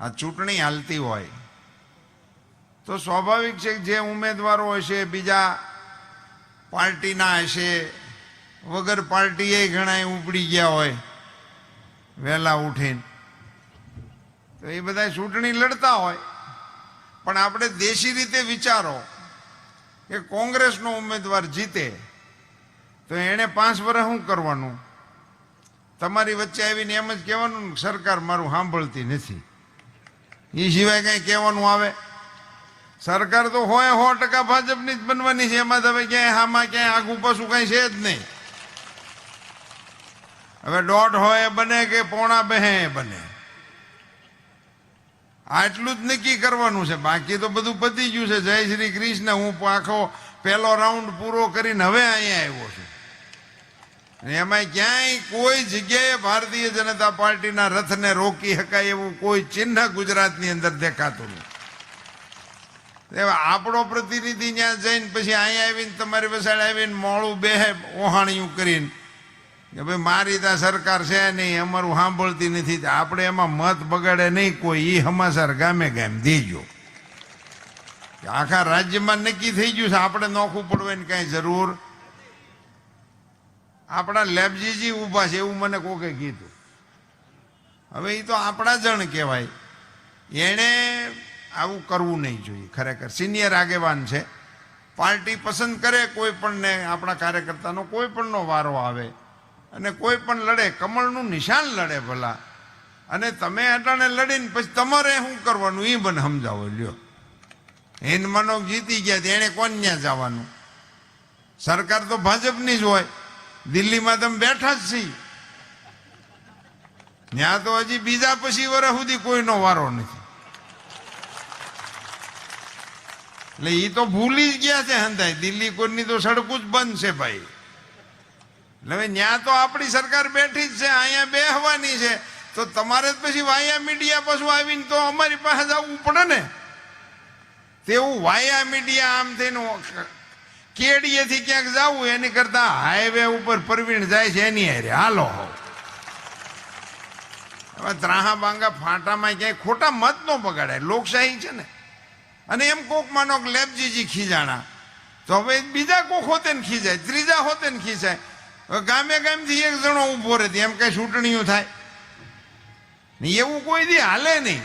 આ ચૂંટણી હાલતી હોય. તો સ્વાભાવિક છે જે ઉમેદવારો હશે, બીજા પાર્ટીના હશે, વગર પાર્ટીએ ઘણા ઉપડી ગયા હોય, વહેલા ઉઠીને. તો એ બધા ચૂંટણી લડતા હોય. પણ આપણે દેશી રીતે વિચારો કે કોંગ્રેસનો ઉમેદવાર જીતે, તો એણે પાંચ વર્ષ શું કરવાનું? તમારી વચ્ચે આવીને એમ જ કહેવાનું સરકાર મારું સાંભળતી નથી. એ સિવાય કંઈ કહેવાનું આવે? સરકાર તો હોય સો ટકા ભાજપની જ બનવાની છે. એમાં તમે ક્યાંય આમાં ક્યાંય આગું પાછું કંઈ છે જ નહીં. હવે દોઢ હોય બને કે પોણા બહે બને. આટલું જ નક્કી કરવાનું છે. બાકી તો બધું પતી ગયું છે. જય શ્રી કૃષ્ણ. હું આખો પહેલો રાઉન્ડ પૂરો કરીને હવે અહીંયા આવ્યો છું. અને એમાં ક્યાંય કોઈ જગ્યાએ ભારતીય જનતા પાર્ટીના રથને રોકી શકાય એવું કોઈ ચિહ્ન ગુજરાતની અંદર દેખાતું નથી. આપણો પ્રતિનિધિ ત્યાં જઈને પછી અહીંયા આવીને તમારી વસાડ આવીને મોડું બે ઓહાણિયું કરીને કે ભાઈ મારી ત્યાં સરકાર છે નહીં, અમારું સાંભળતી નથી. આપણે એમાં મત બગાડે નહીં કોઈ એ હમાસર ગામે ગામ દેજો. આખા રાજ્યમાં નક્કી થઈ ગયું છે, આપણે નોખું પડવાની કાંઈ જરૂર આપણા લેબજીજી ઊભા છે એવું મને કોકે કીધું. હવે એ તો આપણા જણ કહેવાય. એણે આવું કરવું નહીં જોઈએ, ખરેખર. સિનિયર આગેવાન છે. પાર્ટી પસંદ કરે, કોઈ પણને આપણા કાર્યકર્તાનો કોઈ પણનો વારો આવે અને કોઈ પણ લડે, કમળનું નિશાન લડે ભલા. અને તમે અટાણે લડીને પછી તમારે શું કરવાનું? એ મને સમજાવો, લ્યો. હેન મનો જીતી ગયા એણે કોણ ત્યાં જવાનું? સરકાર તો ભાજપની જ હોય. દિલ્હીમાં તમે બેઠા જ છીએ ત્યાં તો હજી બીજા પછી વર્ષ સુધી કોઈનો વારો નથી. એટલે એ તો ભૂલી જ ગયા છે હંધાય. દિલ્હી કોઈની તો સડકું જ બંધ છે ભાઈ. એટલે હવે ત્યાં તો આપણી સરકાર બેઠી જ છે, અહીંયા બેહવાની છે. તો તમારે જ પછી વાયા મીડિયા પાછું આવીને તો અમારી પાસે જવું પડે ને. તેવું વાયા મીડિયા આમ થઈને કેડીએથી ક્યાંક જવું, એની કરતા હાઈવે ઉપર પરવીણ જાય છે એની હારે. હાલો. હવે ત્રાહા બાંગા ફાંટામાં ક્યાંય ખોટા મત ન બગાડાય. લોકશાહી છે ને. અને એમ કોક માનો લેબજીજી ખીજાણા. તો હવે બીજા કોક હોતે ને ખીજાય, ત્રીજા હોતે ને ખીજાય. હવે ગામે ગામથી એક જણો ઊભો રહે એમ કઈ ચૂંટણીઓ થાય. ને એવું કોઈ દી હાલે નહીં.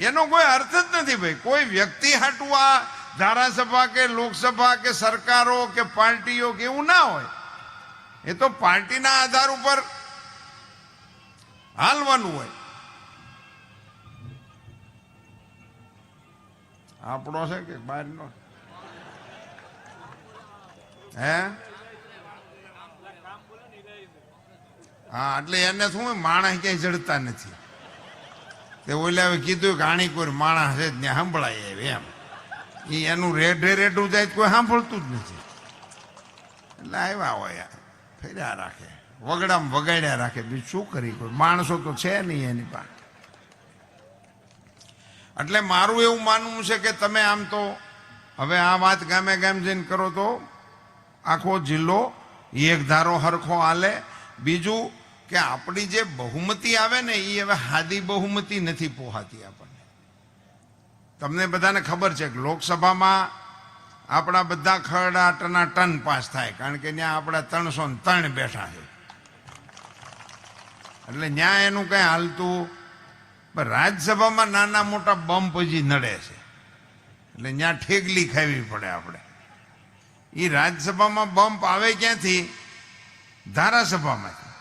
એનો કોઈ અર્થ જ નથી ભાઈ. કોઈ વ્યક્તિ હાટું આ ધારાસભા કે લોકસભા કે સરકારો કે પાર્ટીઓ કે એવું ના હોય, એ તો પાર્ટીના આધાર ઉપર હાલવાનું હોય. આપણો છે કે બહારનો? હે? હા, એટલે એને શું માણસ ક્યાંય જડતા નથી. તે ઓલે કીધું કે આણી કોઈ માણસ છે જ ત્યાં સંભળાય એમ. એ એનું રેઢે રેઢું જાય, કોઈ સાંભળતું જ નથી. એટલે આવ્યા હોય, ફેર્યા રાખે. વગડામાં વગાડ્યા રાખે. બીજું શું કરી કોઈ? માણસો તો છે નહીં એની પાસે. એટલે મારું એવું માનવું છે કે તમે આમ તો હવે આ વાત ગામે ગામ જઈને કરો તો આખો જિલ્લો એક ધારો હરખો હાલે. બીજું કે આપણી જે બહુમતી આવે ને એ હવે હાદી બહુમતી નથી પોહાતી આપણને. તમને બધાને ખબર છે કે લોકસભામાં આપણા બધા ખરડા ટના પાસ થાય, કારણ કે ત્યાં આપણા ત્રણસો ને ત્રણ બેઠા છે. એટલે ત્યાં એનું કઈ હાલતું પણ રાજ્યસભામાં નાના મોટા બમ્પ હજી નડે છે. એટલે ત્યાં ઠેગલી ખાવી પડે આપણે. એ રાજ્યસભામાં બમ્પ આવે ક્યાંથી? ધારાસભામાંથી.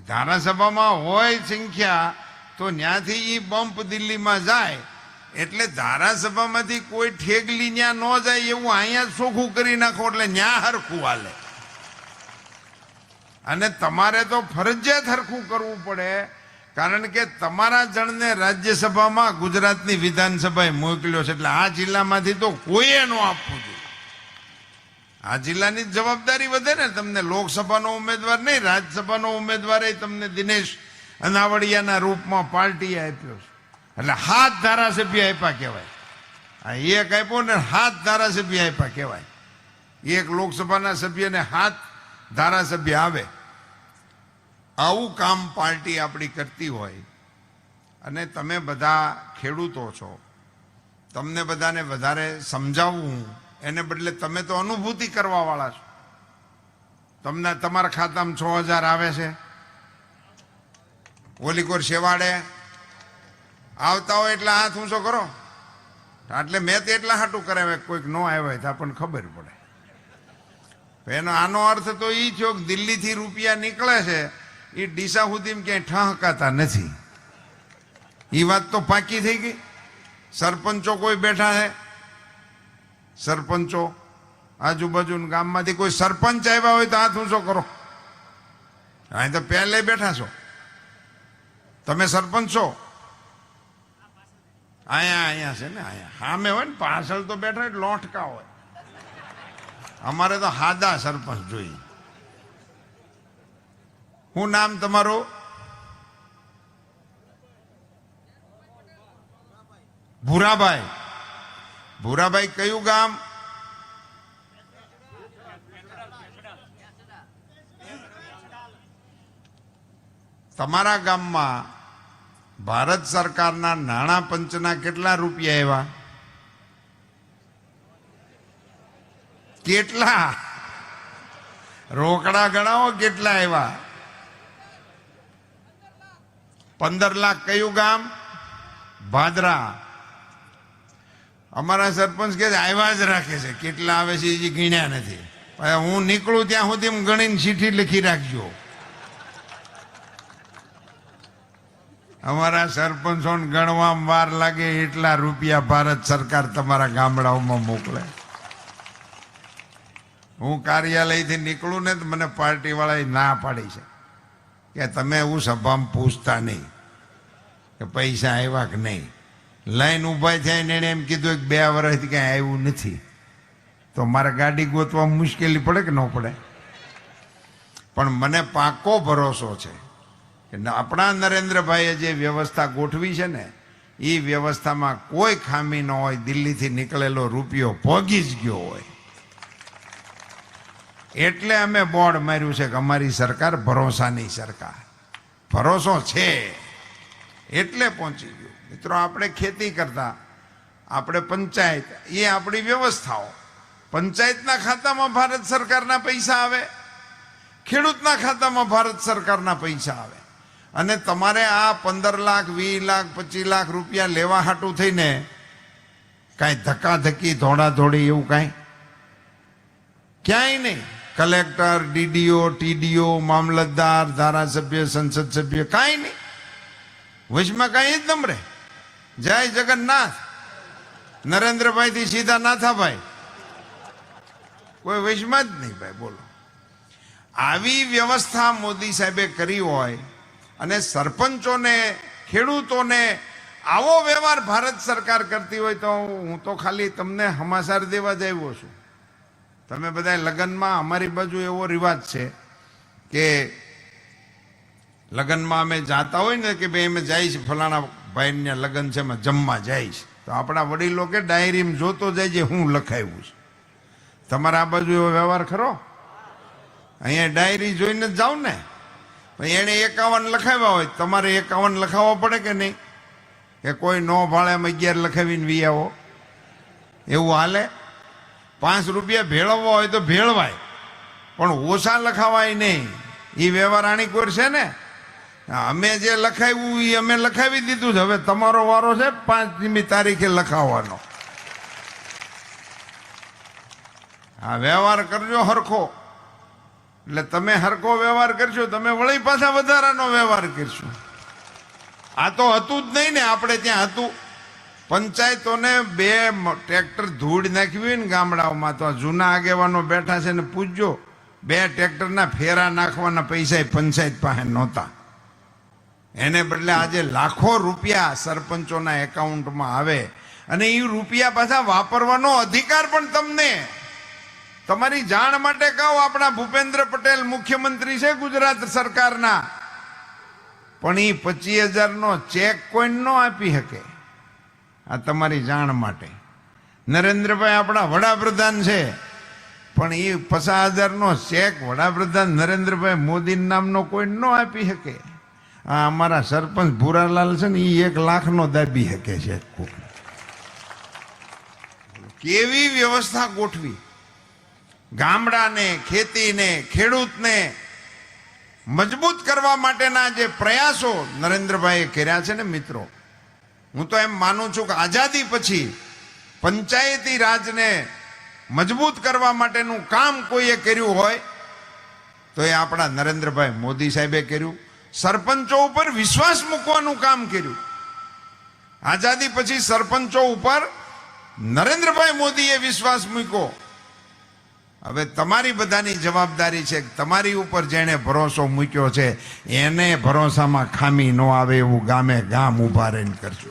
ધારાસભામાં હોય સંખ્યા તો ત્યાંથી એ બમ્પ દિલ્હીમાં જાય એટલે ધારાસભામાંથી કોઈ ઠેગલી ન્યા ન જાય એવું અહીંયા સોખું કરી નાખો એટલે ન્યા હરખું હાલે. અને તમારે તો ફરજિયાત હરખું કરવું પડે, કારણ કે તમારા જણને રાજ્યસભામાં ગુજરાતની વિધાનસભાએ મોકલ્યો છે, એટલે આ જિલ્લામાંથી તો કોઈએ ન આપવું જોઈએ. આ જિલ્લાની જવાબદારી વધે ને, તમને લોકસભાનો ઉમેદવાર નહીં, રાજ્યસભાનો ઉમેદવાર તમને દિનેશ અનાવડિયાના રૂપમાં પાર્ટીએ આપ્યો છે. એટલે હાથ ધારાસભ્ય આપ્યા કહેવાય. આ એક આપ્યો ને હાથ ધારાસભ્ય આપ્યા કહેવાય. એક લોકસભાના સભ્યને હાથ ધારાસભ્ય આવે. આવું કામ પાર્ટી આપણી કરતી હોય અને તમે બધા ખેડૂતો છો. તમને બધાને વધારે સમજાવવું એને બદલે તમે તો અનુભૂતિ કરવાવાળા છો. તમને તમારા ખાતામાં છ હજાર આવે છે. ઓલીકોર શેવાડે આવતા હોય એટલે હાથ ઊંચો કરો. એટલે મેં તો એટલા હાટું કરાવે કોઈક ન આવ્યા તો આપણને ખબર પડે. એનો આનો અર્થ તો એ થયો કે દિલ્હીથી રૂપિયા નીકળે છે એ ડીસા સુધી ક્યાંય ઠહકાતા નથી. એ વાત તો પાકી થઈ ગઈ. સરપંચો કોઈ બેઠા છે? સરપંચો? આજુબાજુના ગામમાંથી કોઈ સરપંચ આવ્યા હોય તો હાથ ઊંચો કરો. અહીં તો પહેલે બેઠા છો. તમે સરપંચ છો? અહીંયા અહીંયા છે ને અહીંયા સામે હોય ને, પાછળ તો બેઠા હોય, લોટકા હોય. અમારે તો હાદા સરપંચ જોઈએ. હું નામ તમારું? ભૂરાભાઈ. ભૂરાભાઈ કયું ગામ? તમારા ગામમાં ભારત સરકારના નાણાં પંચના કેટલા રૂપિયા એવા કેટલા? રોકડા ગણાવો કેટલા એવા પંદર લાખ કયું ગામ? ભાદરા. અમારા સરપંચ કે આવ્યા જ રાખે છે. કેટલા આવે છે એ ગીણ્યા નથી. હું નીકળું ત્યાં સુધી એમ ગણીને ચીઠી લખી રાખજો. અમારા સરપંચોને ગણવામાં વાર લાગે એટલા રૂપિયા ભારત સરકાર તમારા ગામડાઓમાં મોકલે. હું કાર્યાલયથી નીકળું ને તો મને પાર્ટીવાળાએ ના પાડી છે. કે તમે એવું સભામાં પૂછતા નહીં. કે પૈસા આવ્યા કે નહીં. લાઈન ઊભા થાય ને એણે એમ કીધું કે બે વર્ષથી કાંઈ આવ્યું નથી. તો મારે ગાડી ગોતવા મુશ્કેલી પડે કે ન પડે? પણ મને પાકો ભરોસો છે. આપણા નરેન્દ્રભાઈએ જે વ્યવસ્થા ગોઠવી છે ને એ વ્યવસ્થામાં કોઈ ખામી ન હોય, દિલ્હીથી નીકળેલો રૂપિયો ભોગી જ ગયો હોય. એટલે અમે બોર્ડ માર્યું છે કે અમારી સરકાર ભરોસાની સરકાર. ભરોસો છે. એટલે પહોંચી ગયું. મિત્રો, આપણે ખેતી કરતા, આપણે પંચાયત એ આપણી વ્યવસ્થાઓ. પંચાયતના ખાતામાં ભારત સરકારના પૈસા આવે, ખેડૂતના ખાતામાં ભારત સરકારના પૈસા આવે. અને તમારે આ પંદર લાખ, વીસ લાખ, પચીસ લાખ રૂપિયા લેવા હાટું થઈને કાંઈ ધક્કાધક્કી ધોડાધોડી એવું કાંઈ? ક્યાંય નહીં. કલેક્ટર, ડીડીઓ, ટીડીઓ, મામલતદાર, ધારાસભ્ય, સંસદ સભ્ય, કાંઈ નહીં. વચમાં કાંઈ જ નમરે જય જગન્નાથ. નરેન્દ્રભાઈથી સીધા નાથાભાઈ. કોઈ વચમાં જ નહીં ભાઈ, બોલો. આવી વ્યવસ્થા મોદી સાહેબે કરી હોય અને સરપંચોને, ખેડૂતોને આવો વ્યવહાર ભારત સરકાર કરતી હોય તો હું તો ખાલી તમને હમાસાર દેવા જ આવ્યો છું. તમે બધા લગ્નમાં અમારી બાજુ એવો રિવાજ છે કે લગ્નમાં અમે જાતા હોય ને કે ભાઈ અમે જઈશ ફલાણા ભાઈને લગ્ન છે, એમાં જમવા જઈશ તો આપણા વડીલો કે ડાયરીમાં જોતો જાય છે, હું લખાયું છે. તમારા આ બાજુ એવો વ્યવહાર ખરો? અહીંયા ડાયરી જોઈને જ જાઓ ને. એણે એકાવન લખાવ્યા હોય તમારે એકાવન લખાવવા પડે કે નહીં? કે કોઈ નો ભાડે એમ અગિયાર લખાવીને વી આવો. એવું હાલે? પાંચ રૂપિયા ભેળવવા હોય તો ભેળવાય. પણ ઓછા લખાવાય નહીં. એ વ્યવહાર આણી કરશે ને? અમે જે લખાવ્યું એ અમે લખાવી દીધું છે. હવે તમારો વારો છે પાંચમી તારીખે લખાવવાનો. આ વ્યવહાર કરજો હરખો. એટલે તમે હરકો વ્યવહાર કરશો, તમે વળી પાછા વધારાનો વ્યવહાર કરશો. આ તો હતું જ નહીં ને, આપણે ત્યાં હતું. પંચાયતોને બે ટ્રેક્ટર ધૂળ નાખવી હોય ને ગામડાઓમાં, તો આ જૂના આગેવાનો બેઠા છે ને પૂછજો, બે ટ્રેક્ટરના ફેરા નાખવાના પૈસા પંચાયત પાસે નહોતા. એને બદલે આજે લાખો રૂપિયા સરપંચોના એકાઉન્ટમાં આવે. અને એ રૂપિયા પાછા વાપરવાનો અધિકાર પણ તમને. તમારી જાણ માટે કહું, આપણા ભૂપેન્દ્ર પટેલ મુખ્યમંત્રી છે ગુજરાત સરકારના. પણ એ પચીસ હજારનો ચેક કોઈ ન આપી શકે. આ તમારી જાણ માટે. નરેન્દ્રભાઈ આપણા વડાપ્રધાન છે. પણ એ પચાસ હજારનો ચેક વડાપ્રધાન નરેન્દ્રભાઈ મોદી નામનો કોઈ ન આપી શકે. આ અમારા સરપંચ ભૂરાલાલ છે ને એ એક લાખનો દાબી શકે છે. કેવી વ્યવસ્થા ગોઠવી? ગામડાને, ખેતીને, ખેડૂતને મજબૂત કરવા માટેના જે પ્રયાસો નરેન્દ્રભાઈએ કર્યા છે ને મિત્રો, હું તો એમ માનું છું કે આઝાદી પછી પંચાયતી રાજને મજબૂત કરવા માટેનું કામ કોઈએ કર્યું હોય, તો એ આપણા નરેન્દ્રભાઈ મોદી સાહેબે કર્યું. સરપંચો ઉપર વિશ્વાસ મૂકવાનું કામ કર્યું. આઝાદી પછી સરપંચો ઉપર નરેન્દ્રભાઈ મોદીએ વિશ્વાસ મૂક્યો. હવે તમારી બધાની જવાબદારી છે તમારી ઉપર જેણે ભરોસો મૂક્યો છે, એને ભરોસામાં ખામી ન આવે એવું ગામે ગામ ઊભા રહીને કરજો.